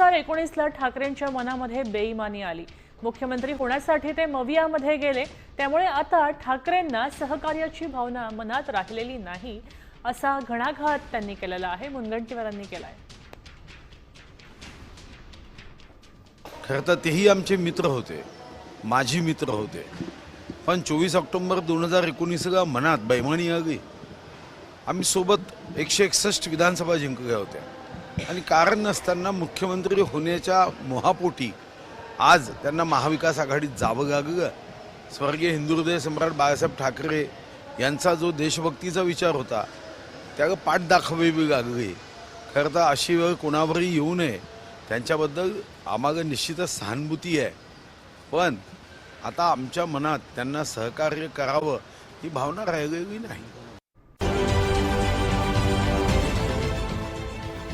हजार एकोणीसला ठाकरेंच्या मनामध्ये बेईमानी आली. मुख्यमंत्री होण्यासाठी ते मवियामध्ये गेले. त्यामुळे आता ठाकरेंना सहकार्याची भावना मनात राहिलेली नाही असा घणाघात त्यांनी केलेला आहे. मुनगंटीवारांनी केलाय. खरं तर तेही आमचे मित्र होते. माझी मित्र होते. पण चोवीस ऑक्टोबर दोन हजार एकोणीसला मनात बैमानी आली आम्ही सोबत एकशे एकसष्ट विधानसभा जिंकल्या होत्या. आणि कारण नसताना मुख्यमंत्री होण्याच्या मोहापोटी आज त्यांना महाविकास आघाडीत जावं लागलं. स्वर्गीय हिंदुहृदय सम्राट बाळासाहेब ठाकरे यांचा जो देशभक्तीचा विचार होता त्याला पाठ दाखवावी लागली. खरं तर अशी वेळ कोणावरही येऊ नये. त्यांच्याबद्दल आम्हाला निश्चितच सहानुभूती आहे. पण आता आमच्या मनात त्यांना सहकार्य करावं ही भावना राहिलेली नाही.